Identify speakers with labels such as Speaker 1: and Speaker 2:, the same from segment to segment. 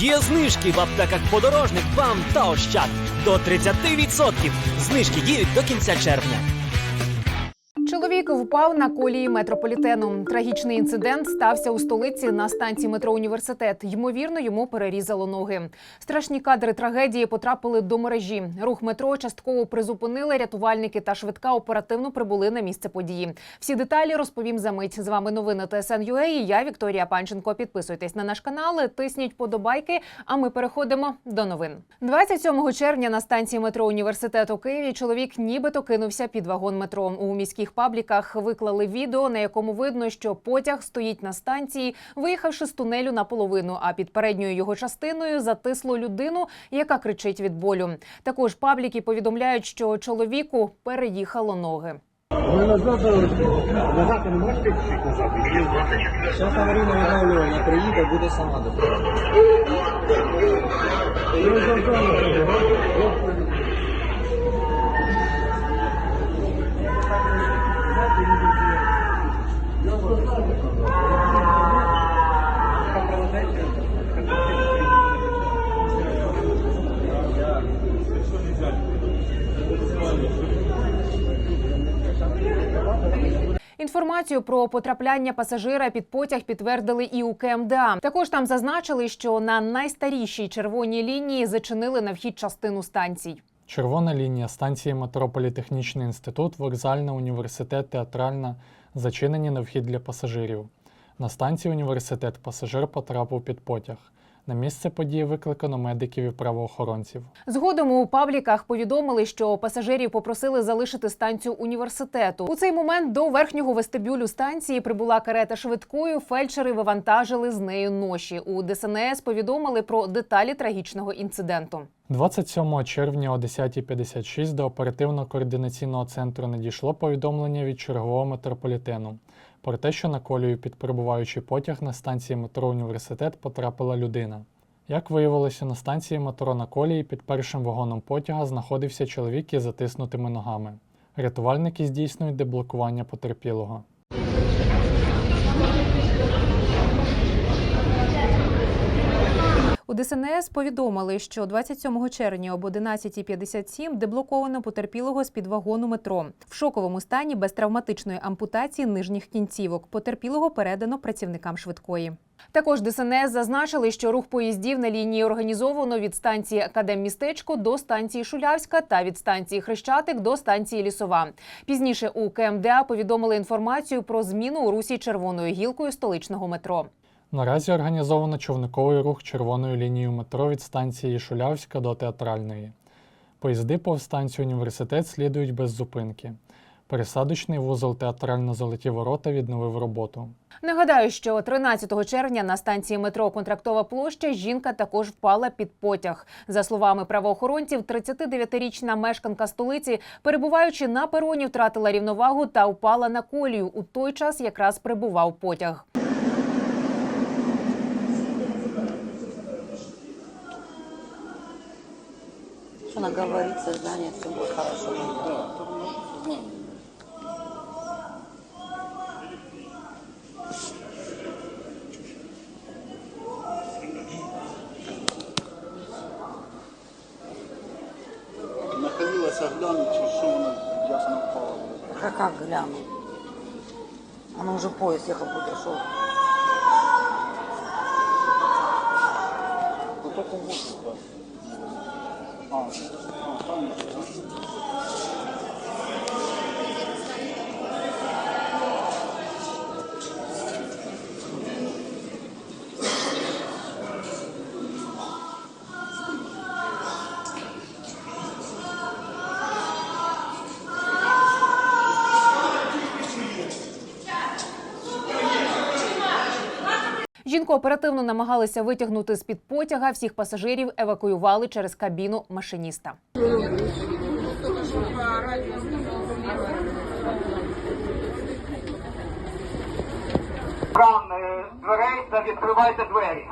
Speaker 1: Є знижки в аптеках подорожник вам та ощад до 30%. Знижки діють до кінця червня.
Speaker 2: Впав на колії метрополітену. Трагічний інцидент стався у столиці на станції метро Університет. Ймовірно, йому перерізало ноги. Страшні кадри трагедії потрапили до мережі. Рух метро частково призупинили. Рятувальники та швидка оперативно прибули на місце події. Всі деталі розповім за мить. З вами новини ТСН.UA і Я Вікторія Панченко. Підписуйтесь на наш канал, тисніть подобайки. А ми переходимо до новин. 27 червня на станції метро Університет у Києві чоловік нібито кинувся під вагон метро. У міських пабліках виклали відео, на якому видно, що потяг стоїть на станції, виїхавши з тунелю наполовину. А під передньою його частиною затисло людину, яка кричить від болю. Також пабліки повідомляють, що чоловіку переїхало ноги.
Speaker 3: Ви назад назад не можете чуть назад?
Speaker 4: Зараз аварійне відновлювання приїде, буде сама допомагати.
Speaker 2: Інформацію про потрапляння пасажира під потяг підтвердили і у КМДА. Також там зазначили, що на найстарішій червоній лінії зачинили на вхід частину станцій.
Speaker 5: Червона лінія станції метро Політехнічний інститут, вокзальна, університет, театральна зачинені на вхід для пасажирів. На станції університет пасажир потрапив під потяг. На місце події викликано медиків і правоохоронців.
Speaker 2: Згодом у пабліках повідомили, що пасажирів попросили залишити станцію університету. У цей момент до верхнього вестибюлю станції прибула карета швидкою. Фельдшери вивантажили з нею ноші. У ДСНС повідомили про деталі трагічного інциденту.
Speaker 5: 27 червня о 10.56 до оперативно-координаційного центру надійшло повідомлення від чергового метрополітену про те, що на колію під перебуваючий потяг на станції метро Університет потрапила людина. Як виявилося, на станції метро на колії під першим вагоном потяга знаходився чоловік із затиснутими ногами. Рятувальники здійснюють деблокування потерпілого.
Speaker 2: У ДСНС повідомили, що 27 червня об 11.57 деблоковано потерпілого з під вагону метро в шоковому стані без травматичної ампутації нижніх кінцівок. Потерпілого передано працівникам швидкої. Також ДСНС зазначили, що рух поїздів на лінії організовано від станції Академмістечко до станції Шулявська та від станції Хрещатик до станції Лісова. Пізніше у КМДА повідомили інформацію про зміну у русі червоною гілкою столичного метро.
Speaker 5: Наразі організовано човниковий рух червоною лінією метро від станції Шулявська до театральної. Поїзди повз станцію університет слідують без зупинки. Пересадочний вузол театрально-золоті ворота відновив роботу.
Speaker 2: Нагадаю, що 13 червня на станції метро Контрактова площа жінка також впала під потяг. За словами правоохоронців, 39-річна мешканка столиці, перебуваючи на пероні, втратила рівновагу та впала на колію. У той час якраз прибував потяг.
Speaker 6: Что она говорит, сознание, все будет хорошо.
Speaker 7: Находилась
Speaker 6: а как гляну? Она уже поезд ехал, подошел.
Speaker 7: Вот только вот. Так. А,
Speaker 2: Жінку оперативно намагалися витягнути з під потяга. Всіх пасажирів евакуювали через кабіну машиніста.
Speaker 8: Кран е, дверей та відкривайте двері.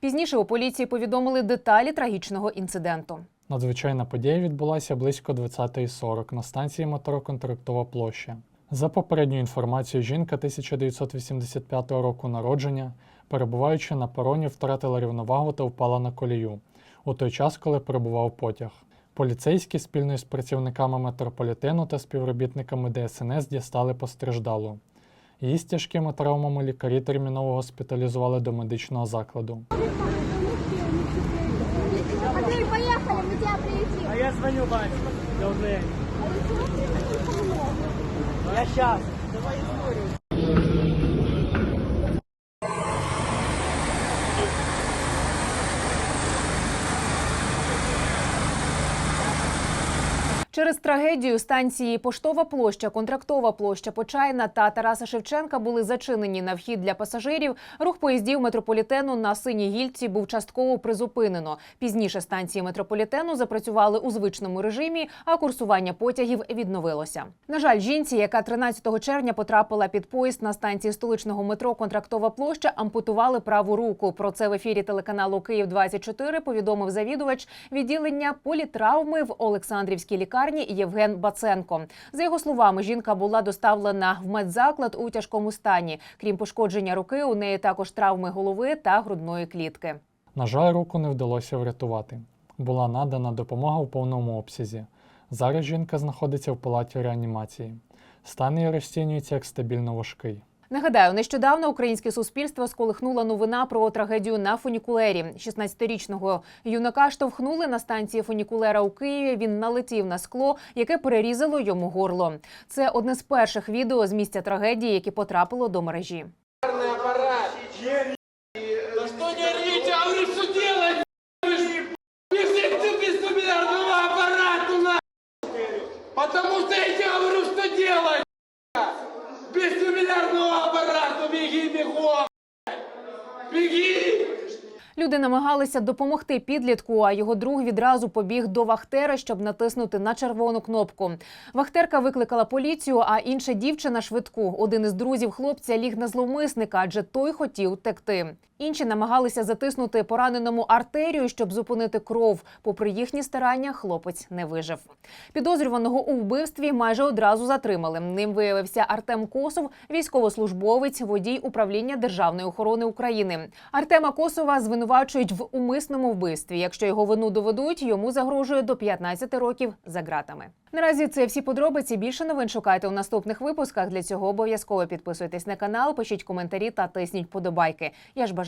Speaker 2: Пізніше у поліції повідомили деталі трагічного інциденту.
Speaker 5: Надзвичайна подія відбулася близько 20.40 на станції метро Контрактова площа. За попередньою інформацією, жінка 1985 року народження, перебуваючи на пероні, втратила рівновагу та впала на колію у той час, коли перебував потяг. Поліцейські спільно з працівниками метрополітену та співробітниками ДСНС дістали постраждалу. Її з тяжкими травмами лікарі терміново госпіталізували до медичного закладу.
Speaker 3: А я дзвоню. Добре. Я щас.
Speaker 2: Через трагедію станції Поштова площа, Контрактова площа, Почайна та Тараса Шевченка були зачинені на вхід для пасажирів. Рух поїздів метрополітену на синій гільці був частково призупинено. Пізніше станції метрополітену запрацювали у звичному режимі, а курсування потягів відновилося. На жаль, жінці, яка 13 червня потрапила під поїзд на станції столичного метро Контрактова площа, ампутували праву руку. Про це в ефірі телеканалу Київ 24 повідомив завідувач відділення політравми в Олександрівській лікарні Євген Баценко. За його словами, жінка була доставлена в медзаклад у тяжкому стані. Крім пошкодження руки, у неї також травми голови та грудної клітки.
Speaker 5: На жаль, руку не вдалося врятувати. Була надана допомога у повному обсязі. Зараз жінка знаходиться в палаті реанімації. Стан її розцінюється як стабільно важкий.
Speaker 2: Нагадаю, нещодавно українське суспільство сколихнула новина про трагедію на фунікулері. 16-річного юнака штовхнули на станції фунікулера у Києві. Він налетів на скло, яке перерізало йому горло. Це одне з перших відео з місця трагедії, яке потрапило до мережі.
Speaker 9: Потому что я тебе говорю, что делать Беги!
Speaker 2: Люди намагалися допомогти підлітку, а його друг відразу побіг до Вахтера, щоб натиснути на червону кнопку. Вахтерка викликала поліцію, а інша дівчина швидку. Один із друзів хлопця ліг на зловмисника, адже той хотів текти. Інші намагалися затиснути пораненому артерію, щоб зупинити кров. Попри їхні старання, хлопець не вижив. Підозрюваного у вбивстві майже одразу затримали. Ним виявився Артем Косов, військовослужбовець, водій управління державної охорони України. Артема Косова звинувачують в умисному вбивстві. Якщо його вину доведуть, йому загрожує до 15 років за ґратами. Наразі це всі подробиці. Більше новин шукайте у наступних випусках. Для цього обов'язково підписуйтесь на канал, пишіть коментарі та тисніть подобайки. Я ж бажаю